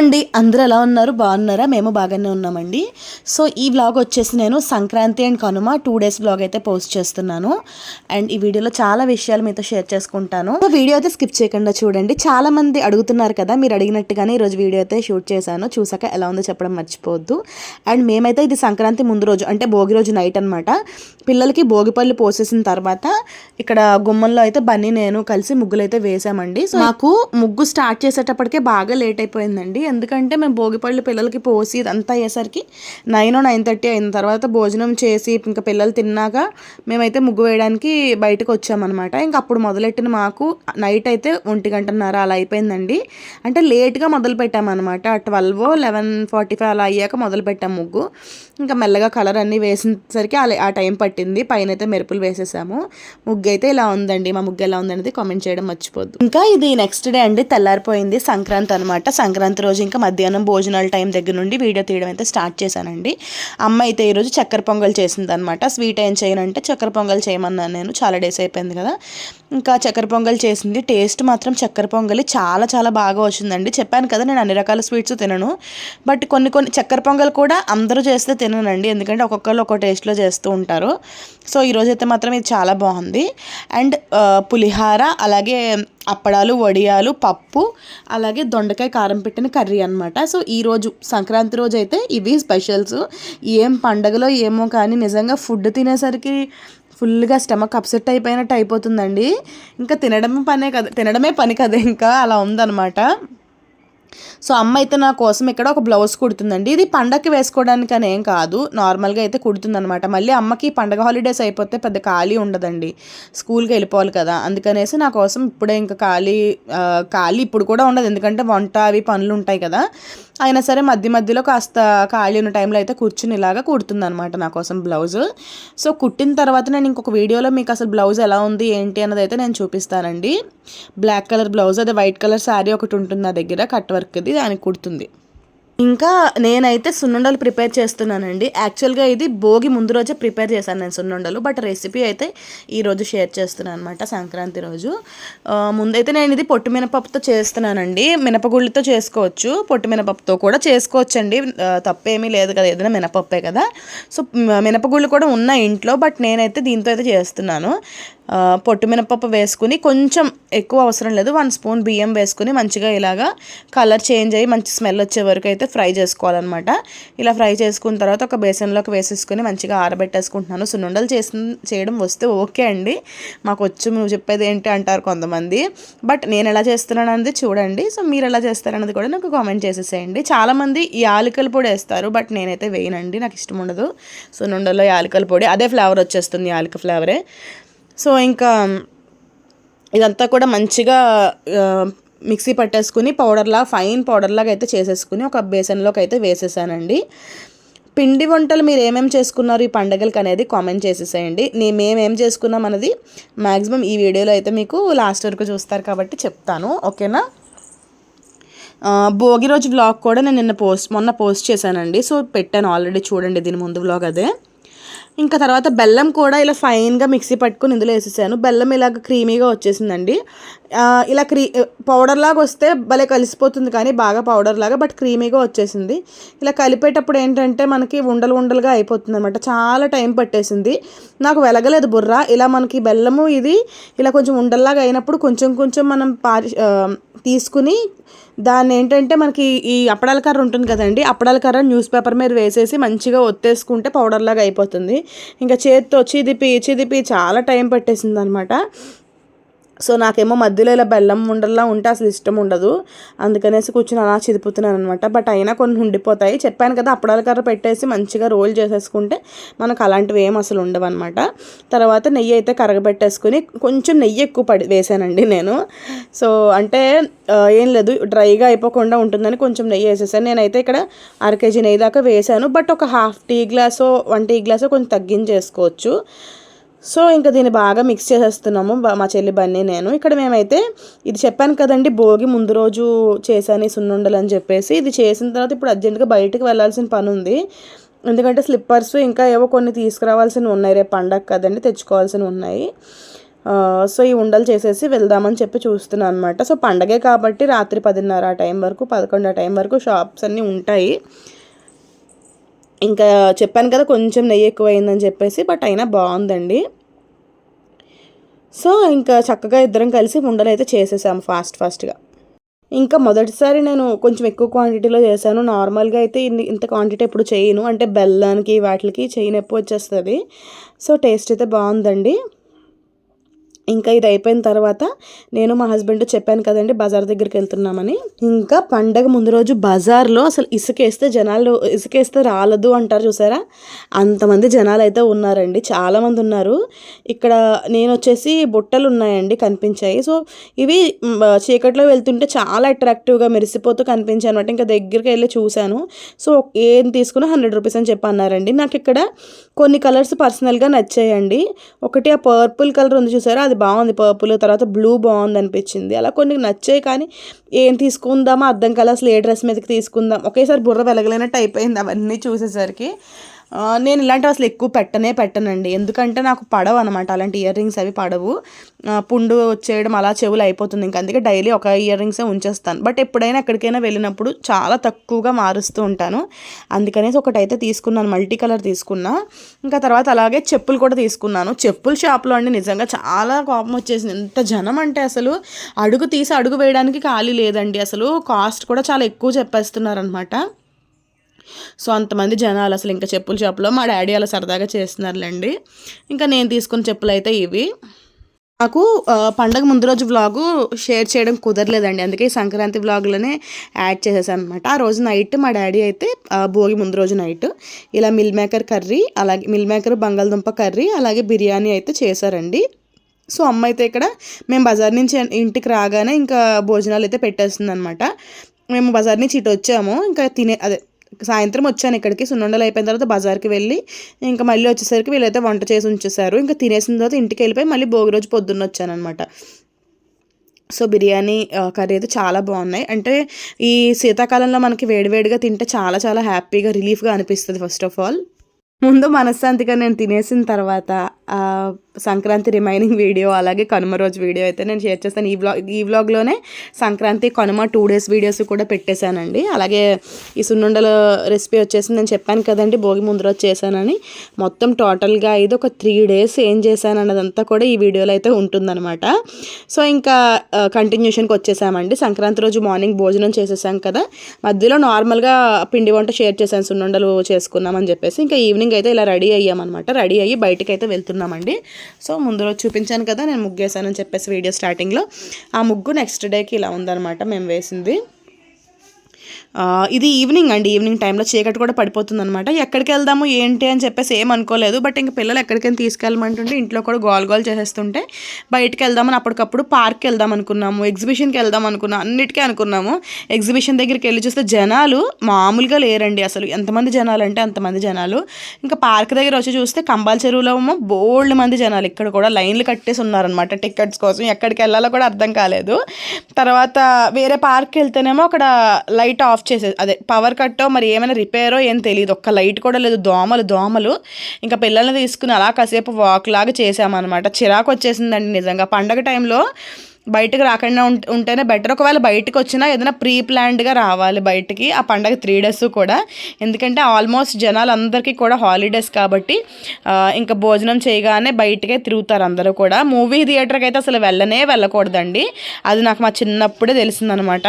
అండి అందరూ ఎలా ఉన్నారు? బాగున్నారా? మేము బాగానే ఉన్నామండి. సో ఈ వ్లాగ్ వచ్చేసి నేను Sankranti and Kanuma two days vlog అయితే పోస్ట్ చేస్తున్నాను. అండ్ ఈ వీడియోలో చాలా విషయాలు మీతో షేర్ చేసుకుంటాను. వీడియో అయితే స్కిప్ చేయకుండా చూడండి. చాలా మంది అడుగుతున్నారు కదా మీరు అడిగినట్టుగానే ఈరోజు వీడియో అయితే షూట్ చేశాను. చూసాక ఎలా ఉందో చెప్పడం మర్చిపోవద్దు. అండ్ మేమైతే ఇది సంక్రాంతి ముందు రోజు అంటే భోగి రోజు నైట్ అనమాట పిల్లలకి భోగిపళ్ళు పోసేసిన తర్వాత ఇక్కడ గుమ్మంలో అయితే బన్నీ నేను కలిసి ముగ్గులు అయితే వేసామండి. సో మాకు ముగ్గు స్టార్ట్ చేసేటప్పటికే బాగా లేట్ అయిపోయిందండి. ఎందుకంటే మేము భోగిపళ్ళు పిల్లలకి పోసి ఇదంతా అయ్యేసరికి నైన్ నైన్ థర్టీ అయిన తర్వాత భోజనం చేసి ఇంకా పిల్లలు తిన్నాక మేమైతే ముగ్గు వేయడానికి బయటకు వచ్చామన్నమాట. ఇంకా అప్పుడు మొదలెట్టిన మాకు నైట్ అయితే ఒంటి గంటన్నర అలా అయిపోయిందండి. అంటే లేట్గా మొదలు పెట్టామన్నమాట. ట్వెల్వ్ లెవెన్ ఫార్టీ ఫైవ్ అలా అయ్యాక మొదలు పెట్టాం ముగ్గు. ఇంకా మెల్లగా కలర్ అన్నీ వేసేసరికి అలా ఆ టైం పట్టింది. పైన అయితే మెరుపులు వేసేసాము. ముగ్గు అయితే ఇలా ఉందండి. మా ముగ్గు ఎలా ఉందనేది కామెంట్ చేయడం మర్చిపోద్దు. ఇంకా ఇది నెక్స్ట్ డే అండి. తెల్లారిపోయింది సంక్రాంతి అనమాట సంక్రాంతి రోజు ఇంకా మధ్యాహ్నం భోజనాల టైం దగ్గర నుండి వీడియో తీయడం అయితే స్టార్ట్ చేశానండి. అమ్మ అయితే ఈరోజు చక్కెర పొంగల్ చేసింది అనమాట స్వీట్ ఏం చేయనంటే చక్కెర పొంగల్ చేయమన్నాను నేను. చాలా డేస్ అయిపోయింది కదా. ఇంకా చక్కెర పొంగల్ చేసింది. టేస్ట్ మాత్రం చక్కెర పొంగలి చాలా చాలా బాగా వచ్చిందండి. చెప్పాను కదా నేను అన్ని రకాల స్వీట్స్ తినను. బట్ కొన్ని కొన్ని చక్కెర పొంగల్ కూడా అందరూ చేస్తే తిననండి. ఎందుకంటే ఒక్కొక్కరు ఒక్కో టేస్ట్లో చేస్తూ ఉంటారు. సో ఈరోజు అయితే మాత్రం ఇది చాలా బాగుంది. అండ్ పులిహార అలాగే అప్పడాలు వడియాలు పప్పు అలాగే దొండకాయ కారం పెట్టిన కర్రీ అనమాట సో ఈరోజు సంక్రాంతి రోజు అయితే ఇవి స్పెషల్స్. ఏం పండగలో ఏమో కానీ నిజంగా ఫుడ్ తినేసరికి ఫుల్గా స్టమక్ అప్సెట్ అయిపోయినట్టు అయిపోతుందండి. ఇంకా తినడమే పనే కదా తినడమే పని కదా ఇంకా అలా ఉందన్నమాట. సో అమ్మ అయితే నా కోసం ఇక్కడ ఒక బ్లౌజ్ కుడుతుందండి. ఇది పండగకి వేసుకోవడానికి అని ఏం కాదు. నార్మల్గా అయితే కుడుతుందనమాట మళ్ళీ అమ్మకి పండగ హాలిడేస్ అయిపోతే పెద్ద ఖాళీ ఉండదండి. స్కూల్కి వెళ్ళిపోవాలి కదా. అందుకనేసి నా కోసం ఇప్పుడే ఇంకా ఖాళీ ఖాళీ ఇప్పుడు కూడా ఉండదు. ఎందుకంటే వంట అవి పనులు ఉంటాయి కదా. అయినా సరే మధ్య మధ్యలో కాస్త ఖాళీ ఉన్న టైంలో అయితే కూర్చుని ఇలాగా కుడుతుంది అనమాట నా కోసం బ్లౌజ్. సో కుట్టిన తర్వాత నేను ఇంకొక వీడియోలో మీకు అసలు బ్లౌజ్ ఎలా ఉంది ఏంటి అన్నది అయితే నేను చూపిస్తానండి. బ్లాక్ కలర్ బ్లౌజ్ అదే వైట్ కలర్ శారీ ఒకటి ఉంటుంది నా దగ్గర కట్ వర్క్ది దానికి కుడుతుంది. ఇంకా నేనైతే సున్నుండలు ప్రిపేర్ చేస్తున్నానండి. యాక్చువల్గా ఇది భోగి ముందు రోజే ప్రిపేర్ చేశాను నేను సున్నుండలు బట్ రెసిపీ అయితే ఈరోజు షేర్ చేస్తున్నాను అనమాట సంక్రాంతి రోజు. ముందైతే నేను ఇది పొట్టు మినపప్పుతో చేస్తున్నానండి. మినపగుళ్ళతో చేసుకోవచ్చు పొట్టు మినపప్పుతో కూడా చేసుకోవచ్చండి. తప్పేమీ లేదు కదా ఏదైనా మినపప్పే కదా. సో మినపగుళ్ళు కూడా ఉన్నాయి ఇంట్లో బట్ నేనైతే దీంతో అయితే చేస్తున్నాను. పొట్టు మినపప్పు వేసుకుని కొంచెం ఎక్కువ అవసరం లేదు. వన్ స్పూన్ బియ్యం వేసుకుని మంచిగా ఇలాగా కలర్ చేంజ్ అయ్యి మంచి స్మెల్ వచ్చే వరకు అయితే ఫ్రై చేసుకోవాలన్నమాట. ఇలా ఫ్రై చేసుకున్న తర్వాత ఒక బేసన్లోకి వేసేసుకుని మంచిగా ఆరబెట్టేసుకుంటున్నాను. సున్నుండలు చేసి చేయడం వస్తే ఓకే అండి. మాకు వచ్చు నువ్వు చెప్పేది ఏంటి అంటారు కొంతమంది. బట్ నేను ఎలా చేస్తున్నాను అనేది చూడండి. సో మీరు ఎలా చేస్తారన్నది కూడా నాకు కామెంట్ చేసేసేయండి. చాలామంది యాలకల పొడి వేస్తారు బట్ నేనైతే వేయనండి. నాకు ఇష్టం ఉండదు. సున్నుండలో యాలకల పొడి అదే ఫ్లేవర్ వచ్చేస్తుంది యాలక ఫ్లేవరే. సో ఇంకా ఇదంతా కూడా మంచిగా మిక్సీ పట్టేసుకుని పౌడర్లా ఫైన్ పౌడర్లాగా అయితే చేసేసుకుని ఒక బేసన్లోకి అయితే వేసేసానండి. పిండి వంటలు మీరు ఏమేమి చేసుకున్నారు ఈ పండగలకి అనేది కామెంట్ చేసేసేయండి. నేను మేమేం చేసుకున్నాం అనేది మ్యాక్సిమం ఈ వీడియోలో అయితే మీకు లాస్ట్ వరకు చూస్తారు కాబట్టి చెప్తాను. ఓకేనా? భోగి రోజు వ్లాగ్ కూడా నేను నిన్న పోస్ట్ మొన్న పోస్ట్ చేశానండి. సో పెట్టాను ఆల్రెడీ చూడండి దీని ముందు వ్లాగ్ అదే. ఇంకా తర్వాత బెల్లం కూడా ఇలా ఫైన్గా మిక్సీ పట్టుకుని ఇందులో వేసేసాను. బెల్లం ఇలాగ క్రీమీగా వచ్చేసిందండి. ఇలా క్రీ పౌడర్ లాగా వస్తే భలే కలిసిపోతుంది కానీ బాగా పౌడర్ లాగా బట్ క్రీమీగా వచ్చేసింది. ఇలా కలిపేటప్పుడు ఏంటంటే మనకి ఉండలు ఉండలుగా అయిపోతుంది అనమాట చాలా టైం పట్టేసింది. నాకు వెలగలేదు బుర్ర. ఇలా మనకి బెల్లము ఇది ఇలా కొంచెం ఉండల్లాగా అయినప్పుడు కొంచెం కొంచెం మనం పారి తీసుకుని దాన్ని ఏంటంటే మనకి ఈ అప్పడాల కర్ర ఉంటుంది కదండి అప్పడాల కర్ర న్యూస్ పేపర్ మీద వేసేసి మంచిగా ఒత్తేసుకుంటే పౌడర్ లాగా అయిపోతుంది. ఇంకా చేతితో చిదిపి చిదిపి చాలా టైం పట్టేసింది అనమాట సో నాకేమో మధ్యలో ఇలా బెల్లం ఉండల్లా ఉంటే అసలు ఇష్టం ఉండదు. అందుకనేసి కూర్చొని అలా చిదిపుతున్నాను అనమాట బట్ అయినా కొన్ని ఉండిపోతాయి. చెప్పాను కదా అప్పడాల కర్ర పెట్టేసి మంచిగా రోల్ చేసేసుకుంటే మనకు అలాంటివి ఏం అసలు ఉండవు అనమాట తర్వాత నెయ్యి అయితే కరగబెట్టేసుకుని కొంచెం నెయ్యి ఎక్కువ పడి వేసానండి నేను. సో అంటే ఏం లేదు డ్రైగా అయిపోకుండా ఉంటుందని కొంచెం నెయ్యి వేసేసాను. నేనైతే ఇక్కడ అర కేజీ నెయ్యి దాకా వేసాను. బట్ ఒక హాఫ్ టీ గ్లాసో వన్ టీ గ్లాసో కొంచెం తగ్గించేసుకోవచ్చు. సో ఇంకా దీన్ని బాగా మిక్స్ చేసేస్తున్నాము మా చెల్లి బన్నీ నేను. ఇక్కడ మేమైతే ఇది చెప్పాను కదండి భోగి ముందు రోజు చేశాను ఈ సున్నుండలు అని చెప్పేసి. ఇది చేసిన తర్వాత ఇప్పుడు అర్జెంటుగా బయటకు వెళ్ళాల్సిన పని ఉంది ఎందుకంటే స్లిప్పర్స్ ఇంకా ఏవో కొన్ని తీసుకురావాల్సినవి ఉన్నాయి. రేపు పండగ కదండి తెచ్చుకోవాల్సినవి ఉన్నాయి. సో ఈ ఉండలు చేసేసి వెళ్దామని చెప్పి చూస్తున్నాను అనమాట సో పండగే కాబట్టి రాత్రి పదిన్నర ఆ టైం వరకు పదకొండు ఆ టైం వరకు షాప్స్ అన్నీ ఉంటాయి. ఇంకా చెప్పాను కదా కొంచెం నెయ్యి ఎక్కువైందని చెప్పేసి బట్ అయినా బాగుందండి. సో ఇంకా చక్కగా ఇద్దరం కలిసి ఉండలు అయితే చేసేసాము ఫాస్ట్ ఫాస్ట్గా. ఇంకా మొదటిసారి నేను కొంచెం ఎక్కువ క్వాంటిటీలో చేశాను. నార్మల్గా అయితే ఇన్ని ఇంత క్వాంటిటీ ఎప్పుడు చేయను. అంటే బెల్లానికి వాటికి చేయని ఎప్పుడు వచ్చేస్తుంది. సో టేస్ట్ అయితే బాగుందండి. ఇంకా ఇది అయిపోయిన తర్వాత నేను మా హస్బెండ్ చెప్పాను కదండి బజార్ దగ్గరికి వెళ్తున్నామని. ఇంకా పండగ ముందు రోజు బజార్లో అసలు ఇసుకేస్తే జనాలు ఇసుకేస్తే రాలదు అంటారు చూసారా? అంతమంది జనాలు అయితే ఉన్నారండి చాలామంది ఉన్నారు. ఇక్కడ నేను వచ్చేసి బుట్టలు ఉన్నాయండి కనిపించాయి. సో ఇవి చీకట్లో వెళ్తుంటే చాలా అట్రాక్టివ్గా మెరిసిపోతూ కనిపించాయి అనమాట ఇంకా దగ్గరికి వెళ్ళి చూశాను. సో ఏం తీసుకున్నా హండ్రెడ్ రూపీస్ అని చెప్పి అన్నారండి. నాకు ఇక్కడ కొన్ని కలర్స్ పర్సనల్గా నచ్చాయండి. ఒకటి ఆ పర్పుల్ కలర్ ఉంది చూసారా? అది బాగుంది పర్పుల్ తర్వాత బ్లూ బాగుంది అనిపించింది అలా కొన్ని నచ్చాయి కానీ ఏం తీసుకుందామా అర్థం కాలే అసలు ఏ డ్రెస్ మీదకి తీసుకుందాం. ఒకేసారి బుర్ర వెలగలేనట్టు అయిపోయింది అవన్నీ చూసేసరికి. నేను ఇలాంటివి అసలు ఎక్కువ పెట్టనే పెట్టనండి. ఎందుకంటే నాకు పడవు అనమాట అలాంటి ఇయర్ రింగ్స్ అవి పడవు. పుండు వచ్చేయడం అలా చెవులు అయిపోతుంది. ఇంకా అందుకే డైలీ ఒక ఇయర్ రింగ్సే ఉంచేస్తాను. బట్ ఎప్పుడైనా ఎక్కడికైనా వెళ్ళినప్పుడు చాలా తక్కువగా మారుస్తూ ఉంటాను. అందుకనేసి ఒకటైతే తీసుకున్నాను. మల్టీ కలర్ తీసుకున్నా. ఇంకా తర్వాత అలాగే చెప్పులు కూడా తీసుకున్నాను. చెప్పుల షాప్లో అండి నిజంగా చాలా కోపం వచ్చేసింది. ఎంత జనం అంటే అసలు అడుగు తీసి అడుగు వేయడానికి ఖాళీ లేదండి. అసలు కాస్ట్ కూడా చాలా ఎక్కువ చెప్పేస్తున్నారు అనమాట సో అంతమంది జనాలు అసలు ఇంకా చెప్పుల షాప్లో మా డాడీ అలా సరదాగా చేస్తున్నారులేండి. ఇంకా నేను తీసుకున్న చెప్పులు అయితే ఇవి. నాకు పండగ ముందు రోజు వ్లాగు షేర్ చేయడం కుదరలేదండి. అందుకే సంక్రాంతి వ్లాగ్లోనే యాడ్ చేసేసాను అనమాట ఆ రోజు నైట్ మా డాడీ అయితే భోగి ముందు రోజు నైట్ ఇలా మిల్ మేకర్ కర్రీ అలాగే మిల్ మేకర్ బంగాళదుంప కర్రీ అలాగే బిర్యానీ అయితే చేశారండి. సో అమ్మ అయితే ఇక్కడ మేము బజార్ నుంచి ఇంటికి రాగానే ఇంకా భోజనాలు అయితే పెట్టేస్తుంది అనమాట మేము బజార్ నుంచి ఇటు వచ్చాము. ఇంకా తినే అదే సాయంత్రం వచ్చాను ఇక్కడికి సున్నుండలు అయిపోయిన తర్వాత బజార్కి వెళ్ళి ఇంకా మళ్ళీ వచ్చేసరికి వీళ్ళైతే వంట చేసి ఉంచేసారు ఇంకా తినేసిన తర్వాత ఇంటికి వెళ్ళిపోయి మళ్ళీ భోగి రోజు పొద్దున్న వచ్చాను అనమాట సో బిర్యానీ కర్రీ అయితే చాలా బాగున్నాయి. అంటే ఈ శీతాకాలంలో మనకి వేడివేడిగా తింటే చాలా చాలా హ్యాపీగా రిలీఫ్గా అనిపిస్తుంది ఫస్ట్ ఆఫ్ ఆల్. ముందు మనశ్శాంతిగా నేను తినేసిన తర్వాత సంక్రాంతి రిమైనింగ్ వీడియో అలాగే కనుమ రోజు వీడియో అయితే నేను షేర్ చేస్తాను. ఈ వ్లాగ్ ఈ వ్లాగ్లోనే Sankranti Kanuma two days videos కూడా పెట్టేశానండి. అలాగే ఈ సున్నుండల రెసిపీ వచ్చేసి నేను చెప్పాను కదండి భోగి ముందు రోజు చేశానని. మొత్తం టోటల్గా ఇది ఒక త్రీ డేస్ ఏం చేశాను అన్నదంతా కూడా ఈ వీడియోలో అయితే ఉంటుందన్నమాట. సో ఇంకా కంటిన్యూషన్కి వచ్చేసామండి. సంక్రాంతి రోజు మార్నింగ్ భోజనం చేసేసాం కదా. మధ్యలో నార్మల్గా పిండి వంట షేర్ చేశాను. సున్నుండలు చేసుకున్నామని చెప్పేసి. ఇంకా ఈవినింగ్ అయితే ఇలా రెడీ అయ్యామన్నమాట. రెడీ అయ్యి బయటకు అయితే వెళ్తున్నామండి. సో ముందు రోజు చూపించాను కదా నేను ముగ్గు వేసానని చెప్పేసి వీడియో స్టార్టింగ్లో ఆ ముగ్గు నెక్స్ట్ డేకి ఇలా ఉందన్నమాట. మేము వేసింది. ఇది ఈవినింగ్ అండి ఈవినింగ్ టైంలో చీకటి కూడా పడిపోతుంది అనమాట ఎక్కడికి వెళ్దాము ఏంటి అని చెప్పేసి ఏం అనుకోలేదు. బట్ ఇంకా పిల్లలు ఎక్కడికైనా తీసుకెళ్ళమంటుంటే ఇంట్లో కూడా గోల్ గోల్ చేసేస్తుంటే బయటకు వెళ్దామని అప్పటికప్పుడు పార్క్కి వెళ్దాం అనుకున్నాము ఎగ్జిబిషన్కి వెళ్దాం అనుకున్నాం అన్నిటికీ అనుకున్నాము. ఎగ్జిబిషన్ దగ్గరికి వెళ్ళి చూస్తే జనాలు మామూలుగా లేరండి అసలు. ఎంతమంది జనాలు అంటే అంతమంది జనాలు. ఇంకా పార్క్ దగ్గర వచ్చి చూస్తే కంబాల చెరువులో ఏమో బోల్డ్ మంది జనాలు. ఇక్కడ కూడా లైన్లు కట్టేసి ఉన్నారనమాట టికెట్స్ కోసం. ఎక్కడికి వెళ్ళాలో కూడా అర్థం కాలేదు. తర్వాత వేరే పార్క్కి వెళ్తేనేమో అక్కడ లైట్ ఆఫ్ చేసే అదే పవర్ కట్టో మరి ఏమైనా రిపేరో ఏం తెలియదు ఒక్క లైట్ కూడా లేదు. దోమలు దోమలు. ఇంకా పిల్లల్ని తీసుకుని అలా కాసేపు వాక్ లాగా చేసామన్నమాట చిరాకు వచ్చేసిందండి నిజంగా. పండగ టైంలో బయటకు రాకుండా ఉంటేనే బెటర్ ఒకవేళ బయటకు వచ్చినా ఏదైనా ప్రీ ప్లాన్డ్గా రావాలి బయటికి. ఆ పండగ త్రీ డేస్ కూడా. ఎందుకంటే ఆల్మోస్ట్ జనాలు అందరికీ కూడా హాలిడేస్ కాబట్టి ఇంకా భోజనం చేయగానే బయటకే తిరుగుతారు అందరూ కూడా. మూవీ థియేటర్కి అయితే అసలు వెళ్ళనే వెళ్ళకూడదండి. అది నాకు మా చిన్నప్పుడే తెలిసిందనమాట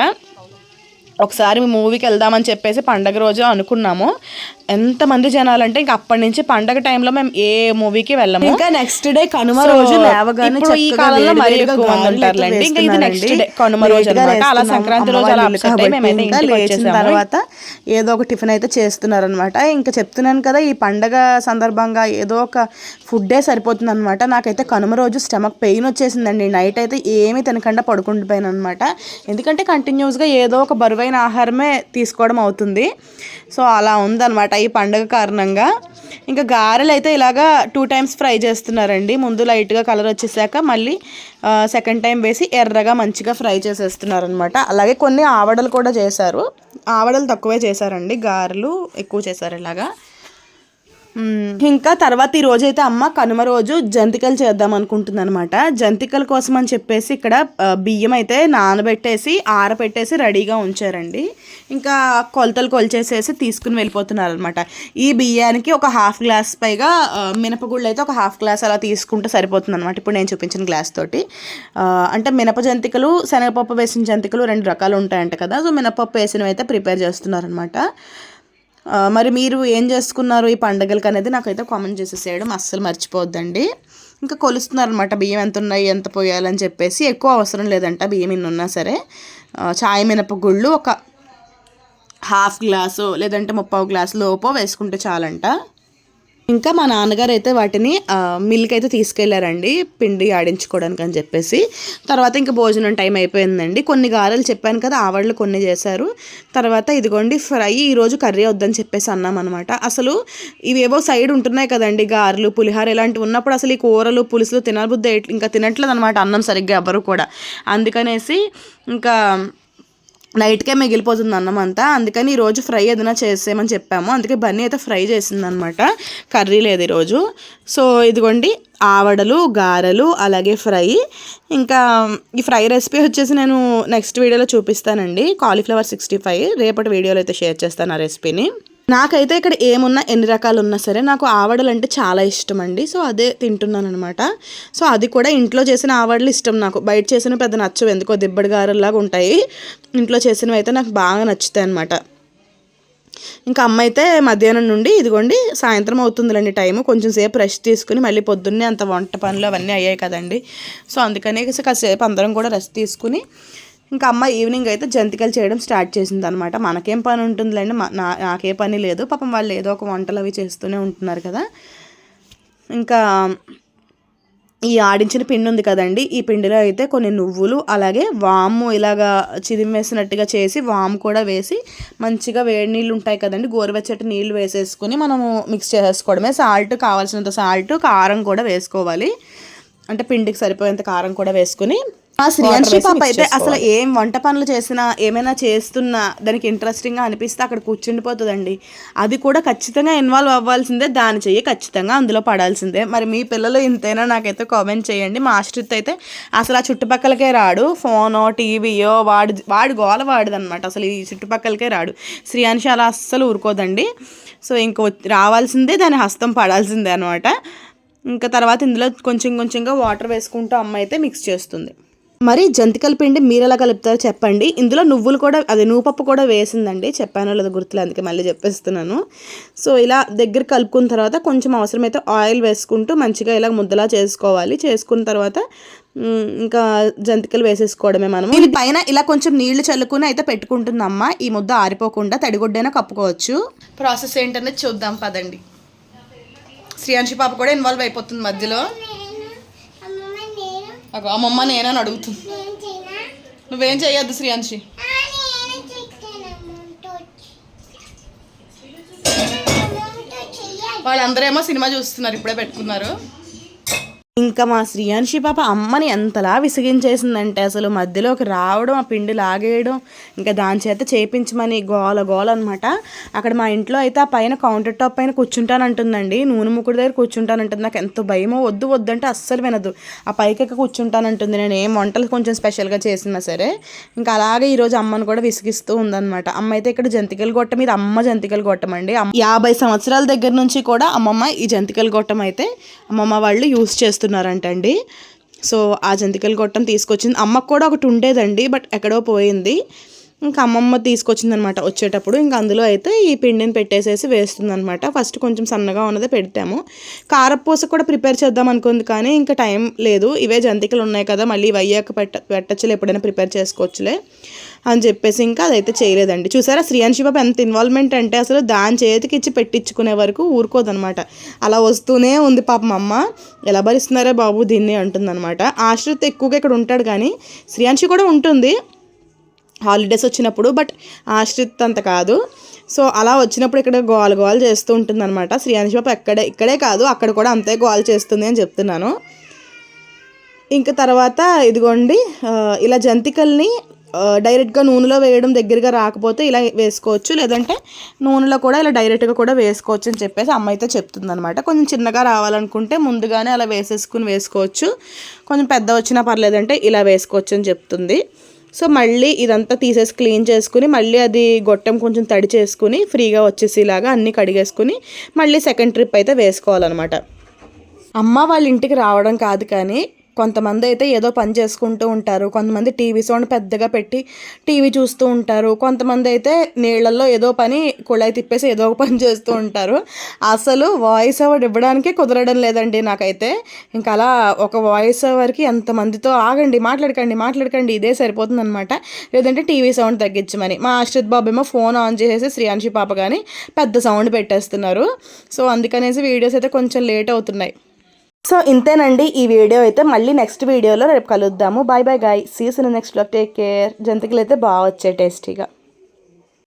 ఒకసారి మేము మూవీకి వెళ్దామని చెప్పేసి పండగ రోజు అనుకున్నాము ఎంతమంది జనాలు అంటే ఇంకా అప్పటి నుంచి పండగ టైంలో మేము ఏ మూవీకి వెళ్ళము ఇంకా నెక్స్ట్ డే కనుమ రోజు ఇప్పుడు ఈ కాలంలో మరీ ఎక్కువ మంది ఉంటారులేండి. ఇంకా ఇది వేస్తున్నారండి. day కనుమ రోజు లేట్గా అన్నమాట. అలా. సంక్రాంతి రోజు అలా మేమైతే లేచిన. తర్వాత ఏదో ఒక టిఫిన్ అయితే చేస్తున్నారనమాట ఇంకా చెప్తున్నాను కదా ఈ పండగ సందర్భంగా ఏదో ఒక ఫుడ్డే సరిపోతుంది అనమాట నాకైతే కనుమ రోజు స్టమక్ పెయిన్ వచ్చేసిందండి నైట్ అయితే ఏమీ తినకుండా పడుకుండిపోయాను అనమాట ఎందుకంటే కంటిన్యూస్గా ఏదో ఒక బరువైన ఆహారమే తీసుకోవడం అవుతుంది. సో అలా ఉందన్నమాట ఈ పండుగ కారణంగా. ఇంకా గారెలు అయితే ఇలాగా టూ టైమ్స్ ఫ్రై చేస్తున్నారండి. ముందు లైట్గా కలర్ వచ్చేసాక మళ్ళీ సెకండ్ టైం వేసి ఎర్రగా మంచిగా ఫ్రై చేసేస్తున్నారు అనమాట అలాగే కొన్ని ఆవడలు కూడా చేశారు. ఆవడలు తక్కువే చేశారండి. గారెలు ఎక్కువ చేశారు ఇలాగా. Hmm. ఇంకా తర్వాత ఈ రోజు అయితే అమ్మ కనుమ రోజు జంతికలు చేద్దాం అనుకుంటుంది అనమాట జంతికల కోసం అని చెప్పేసి ఇక్కడ బియ్యం అయితే నానబెట్టేసి ఆరబెట్టేసి రెడీగా ఉంచారండి. ఇంకా కొలతలు కొలిచేసేసి తీసుకుని వెళ్ళిపోతున్నారు అనమాట ఈ బియ్యానికి ఒక హాఫ్ గ్లాస్ పైగా మినపగుళ్ళు అయితే ఒక హాఫ్ గ్లాస్ అలా తీసుకుంటే సరిపోతుంది అనమాట ఇప్పుడు నేను చూపించిన గ్లాస్ తోటి. అంటే మినప జంతికలు శనగపప్పు వేసిన జంతికలు రెండు రకాలు ఉంటాయంట కదా. సో మినపప్పు వేసినవి అయితే ప్రిపేర్ చేస్తున్నారనమాట మరి మీరు ఏం చేసుకున్నారు ఈ పండగలకి అనేది నాకైతే కామెంట్ చేసేసేయడం అస్సలు మర్చిపోవద్దండి ఇంకా కొలుస్తున్నారనమాట బియ్యం ఎంత ఉన్నాయి ఎంత పోయాలని చెప్పేసి ఎక్కువ అవసరం లేదంట బియ్యం ఇన్ని ఉన్నా సరే. చాయ్ మినపగుళ్ళు ఒక హాఫ్ గ్లాసు లేదంటే ముప్పావు గ్లాసు లోపో వేసుకుంటే చాలంట. ఇంకా మా నాన్నగారు అయితే వాటిని మిల్క్ అయితే తీసుకెళ్ళారండి పిండి ఆడించుకోవడానికి అని చెప్పేసి. తర్వాత ఇంకా భోజనం టైం అయిపోయిందండి. కొన్ని గారెలు చెప్పాను కదా ఆవళ్ళు కొన్ని చేశారు. తర్వాత ఇదిగోండి ఫ్రై ఈరోజు కర్రీ వద్దని చెప్పేసి అన్నామన్నమాట. అనమాట అసలు ఇవేవో సైడ్ ఉంటున్నాయి కదండి గారెలు పులిహార ఇలాంటివి ఉన్నప్పుడు అసలు ఈ కూరలు పులుసులు తినబుద్ధి ఇంకా తినట్లేదు అనమాట అన్నం సరిగ్గా ఎవరు కూడా. అందుకనేసి ఇంకా నైట్కే మిగిలిపోతుంది అన్నం అంతా. అందుకని ఈరోజు ఫ్రై ఏదైనా చేసేయమని చెప్పాము. అందుకే బన్నీ అయితే ఫ్రై చేసిందనమాట కర్రీ లేదు ఈరోజు. సో ఇదిగోండి ఆవడలు గారెలు అలాగే ఫ్రై. ఇంకా ఈ ఫ్రై రెసిపీ వచ్చేసి నేను నెక్స్ట్ వీడియోలో చూపిస్తానండి. Cauliflower sixty five. రేపటి వీడియోలో అయితే షేర్ చేస్తాను ఆ రెసిపీని. నాకైతే ఇక్కడ ఏమున్నా ఎన్ని రకాలు ఉన్నా సరే నాకు ఆవడలు అంటే చాలా ఇష్టం అండి సో అదే తింటున్నాను అనమాట సో అది కూడా ఇంట్లో చేసిన ఆవడలు ఇష్టం నాకు. బయట చేసిన పెద్ద నచ్చవు. ఎందుకో దిబ్బడి గారెల్లాగా ఉంటాయి. ఇంట్లో చేసినవి అయితే నాకు బాగా నచ్చుతాయి అనమాట ఇంకా అమ్మ అయితే మధ్యాహ్నం నుండి ఇదిగోండి సాయంత్రం అవుతుందిలేండి టైం కొంచెం సేపు రెస్ట్ తీసుకుని మళ్ళీ పొద్దున్నే అంత వంట పనులు అవన్నీ అయ్యాయి కదండి. సో అందుకనే కాసేపు అందరం కూడా రెస్ట్ తీసుకుని ఇంకా అమ్మ ఈవినింగ్ అయితే జంతికలు చేయడం స్టార్ట్ చేసింది అనమాట మనకేం పని ఉంటుందిలేండి మా- నా నాకే పని లేదు. పాపం వాళ్ళు ఏదో ఒక వంటలు అవి చేస్తూనే ఉంటున్నారు కదా. ఇంకా ఈ ఆడించిన పిండి ఉంది కదండి. ఈ పిండిలో అయితే కొన్ని నువ్వులు అలాగే వాము ఇలాగా చిదిమేసినట్టుగా చేసి వాము కూడా వేసి మంచిగా వేడి నీళ్ళు ఉంటాయి కదండి. గోరువెచ్చటి నీళ్ళు వేసేసుకుని మనము మిక్స్ చేసేసుకోవడమే సాల్ట్ కావాల్సినంత సాల్ట్ కారం కూడా వేసుకోవాలి. అంటే పిండికి సరిపోయేంత కారం కూడా వేసుకుని శ్రీయాంశి పాప అయితే అసలు ఏం వంట పనులు చేసినా ఏమైనా చేస్తున్నా దానికి ఇంట్రెస్టింగ్గా అనిపిస్తే అక్కడ కూర్చుండిపోతుందండి. అది కూడా ఖచ్చితంగా ఇన్వాల్వ్ అవ్వాల్సిందే దాని చెయ్యి ఖచ్చితంగా అందులో పడాల్సిందే. మరి మీ పిల్లలు ఇంతైనా నాకైతే కామెంట్ చేయండి. మా ఆశ్రిత్ అయితే అసలు ఆ చుట్టుపక్కలకే రాడు. ఫోనో టీవీయో వాడి వాడి గోల వాడిదనమాట అసలు ఈ చుట్టుపక్కలకే రాడు. శ్రీయాంశి అలా అస్సలు ఊరుకోదండి. సో ఇంక రావాల్సిందే దాని హస్తం పడాల్సిందే అనమాట ఇంకా తర్వాత ఇందులో కొంచెం కొంచెంగా వాటర్ వేసుకుంటూ అమ్మ అయితే మిక్స్ చేస్తుంది. మరి జంతికల పిండి మీరు ఎలా కలుపుతారో చెప్పండి. ఇందులో నువ్వులు కూడా అదే నువ్వుపప్పు కూడా వేసిందండి. చెప్పానో లేదా గుర్తులేదు అందుకే మళ్ళీ చెప్పేస్తున్నాను. సో ఇలా దగ్గర కలుపుకున్న తర్వాత కొంచెం అవసరమైతే ఆయిల్ వేసుకుంటూ మంచిగా ఇలా ముద్దలా చేసుకోవాలి. చేసుకున్న తర్వాత ఇంకా జంతికలు వేసేసుకోవడమే మనం దీని పైన ఇలా కొంచెం నీళ్ళు చల్లుకుని అయితే పెట్టుకుంటుందమ్మా ఈ ముద్ద ఆరిపోకుండా తడిగుడ్డైనా కప్పుకోవచ్చు. ప్రాసెస్ ఏంటనేది చూద్దాం పదండి. శ్రీయాంశి పాప కూడా ఇన్వాల్వ్ అయిపోతుంది మధ్యలో. అగో అమ్మమ్మ నేనని అడుగుతుంది. నువ్వేం చేయొద్దు శ్రీయాంశి. వాళ్ళందరేమో సినిమా చూస్తున్నారు ఇప్పుడే పెట్టుకున్నారు. ఇంకా మా శ్రీయాన్షి పాప అమ్మని ఎంతలా విసిగించేసిందంటే అసలు మధ్యలోకి రావడం ఆ పిండి లాగేయడం ఇంకా దాని చేత చేపించమని గోల గోల అనమాట అక్కడ మా ఇంట్లో అయితే ఆ పైన కౌంటర్ టాప్ పైన కూర్చుంటానంటుందండి. నూనె ముక్కుడు దగ్గర కూర్చుంటానంటుంది. నాకు ఎంత భయమో వద్దు వద్దంటే అస్సలు వినదు. ఆ పైకి ఎక్క కూర్చుంటానంటుంది. నేను ఏం వంటలు కొంచెం స్పెషల్గా చేసినా సరే ఇంకా అలాగే ఈరోజు అమ్మని కూడా విసిగిస్తూ ఉందన్నమాట. అమ్మ అయితే ఇక్కడ జంతికల గొట్టం మీద అమ్మ జంతికల గొట్టం అండి యాభై సంవత్సరాల దగ్గర నుంచి కూడా అమ్మమ్మ ఈ జంతికల గొట్టం అయితే అమ్మమ్మ వాళ్ళు యూస్ చేస్తున్నారంటండి. సో ఆ జంతికల గొట్టం తీసుకొచ్చింది. అమ్మకు కూడా ఒకటి ఉండేదండి బట్ ఎక్కడో పోయింది. ఇంకా అమ్మమ్మ తీసుకొచ్చింది అనమాట వచ్చేటప్పుడు. ఇంకా అందులో అయితే ఈ పిండిని పెట్టేసేసి వేస్తుంది అనమాట ఫస్ట్ కొంచెం సన్నగా ఉన్నది పెడతాము. కారపూస కూడా ప్రిపేర్ చేద్దాం అనుకుంది కానీ ఇంకా టైం లేదు. ఇవే జంతికలు ఉన్నాయి కదా మళ్ళీ ఇవి అయ్యాక పెట్ట పెట్టచ్చులే ఎప్పుడైనా ప్రిపేర్ చేసుకోవచ్చులే. అని చెప్పేసి ఇంకా అదైతే చేయలేదండి. చూసారా శ్రీయాన్షి బాబు ఎంత ఇన్వాల్వ్మెంట్ అంటే అసలు దాని చేతికి ఇచ్చి పెట్టించుకునే వరకు ఊరుకోదనమాట. అలా వస్తూనే ఉంది పాపం అమ్మ. ఎలా భరిస్తున్నారే బాబు దీన్ని అంటుందన్నమాట ఆశ్రిత్ ఎక్కువగా ఇక్కడ ఉంటాడు కానీ శ్రీయాన్షి కూడా ఉంటుంది. హాలిడేస్ వచ్చినప్పుడు బట్ ఆశ్రిత్ అంత కాదు. సో అలా వచ్చినప్పుడు ఇక్కడ గోల గోల చేస్తూ ఉంటుంది అనమాట శ్రీయాన్షి పాప ఎక్కడే ఇక్కడే కాదు అక్కడ కూడా అంతే గోల చేస్తుంది అని చెప్తున్నాను. ఇంకా తర్వాత ఇదిగోండి ఇలా జంతికల్ని డైరెక్ట్గా నూనెలో వేయడం దగ్గరగా రాకపోతే ఇలా వేసుకోవచ్చు. లేదంటే నూనెలో కూడా ఇలా డైరెక్ట్గా కూడా వేసుకోవచ్చు అని చెప్పేసి అమ్మ అయితే చెప్తుందనమాట కొంచెం చిన్నగా రావాలనుకుంటే ముందుగానే అలా వేసేసుకుని వేసుకోవచ్చు. కొంచెం పెద్ద వచ్చినా పర్లేదంటే ఇలా వేసుకోవచ్చు అని చెప్తుంది. సో మళ్ళీ ఇదంతా తీసేసి క్లీన్ చేసుకుని మళ్ళీ అది గొట్టం కొంచెం తడి చేసుకుని ఫ్రీగా వచ్చేసేలాగా అన్నీ కడిగేసుకుని మళ్ళీ సెకండ్ ట్రిప్ అయితే వేసుకోవాలన్నమాట. అమ్మ వాళ్ళ ఇంటికి రావడం కాదు కానీ కొంతమంది అయితే ఏదో పని చేసుకుంటూ ఉంటారు. కొంతమంది టీవీ సౌండ్ పెద్దగా పెట్టి టీవీ చూస్తూ ఉంటారు. కొంతమంది అయితే నీళ్ళల్లో ఏదో పని కుళాయి తిప్పేసి ఏదో ఒక పని చేస్తూ ఉంటారు. అసలు వాయిస్ ఓవర్ ఇవ్వడానికే కుదరడం లేదండి నాకైతే. ఇంకా అలా ఒక వాయిస్ ఓవర్కి ఎంతమందితో ఆగండి మాట్లాడకండి మాట్లాడకండి ఇదే సరిపోతుంది అనమాట లేదంటే టీవీ సౌండ్ తగ్గించమని. మా ఆశ్రిత్ బాబు ఏమో ఫోన్ ఆన్ చేసేసి శ్రీయాంశి పాప కానీ పెద్ద సౌండ్ పెట్టేస్తున్నారు. సో అందుకనేసి వీడియోస్ అయితే కొంచెం లేట్ అవుతున్నాయి. సో ఇంతేనండి ఈ వీడియో అయితే. మళ్ళీ నెక్స్ట్ వీడియోలో రేపు కలుద్దాము. బాయ్ బాయ్ గాయ్ సీస్ నెక్స్ట్లో టేక్ కేర్ జంతికలు అయితే బాగా వచ్చాయి టేస్టీగా